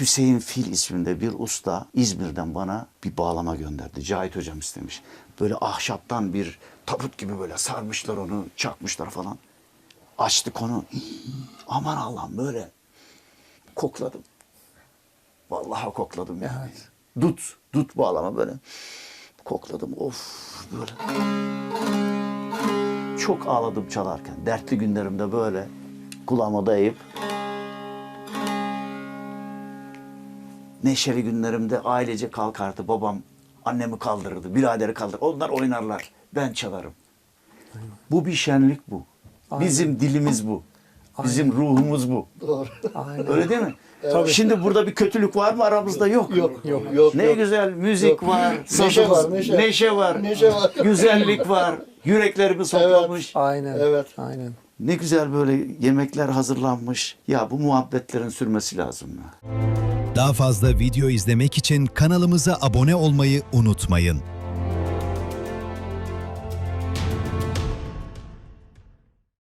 Hüseyin Fil isminde bir usta İzmir'den bana bir bağlama gönderdi. Cahit hocam istemiş. Böyle ahşaptan bir tabut gibi böyle sarmışlar onu, çakmışlar falan. Açtık onu. Aman Allah'ım böyle kokladım. Vallahi kokladım yani. Dut, dut bağlama böyle. Kokladım of böyle. Çok ağladım çalarken. Dertli günlerimde böyle kulağıma dayayıp neşeli günlerimde ailece kalkardı. Babam annemi kaldırırdı, biraderi kaldırırdı. Onlar oynarlar. Ben çalarım. Bu bir şenlik bu. Bizim dilimiz bu. Bizim ruhumuz bu. Doğru. Aynen. Öyle değil mi? Şimdi burada bir kötülük var mı aramızda? Yok. Yok, yok, yok. Ne yok. güzel müzik Yok. var, Neşe var, neşe. neşe var, Neşe var. güzellik var, yüreklerimi toplamış. Aynen. Evet. Aynen. Ne güzel böyle yemekler hazırlanmış. Ya bu muhabbetlerin sürmesi lazım ya. Daha fazla video izlemek için kanalımıza abone olmayı unutmayın.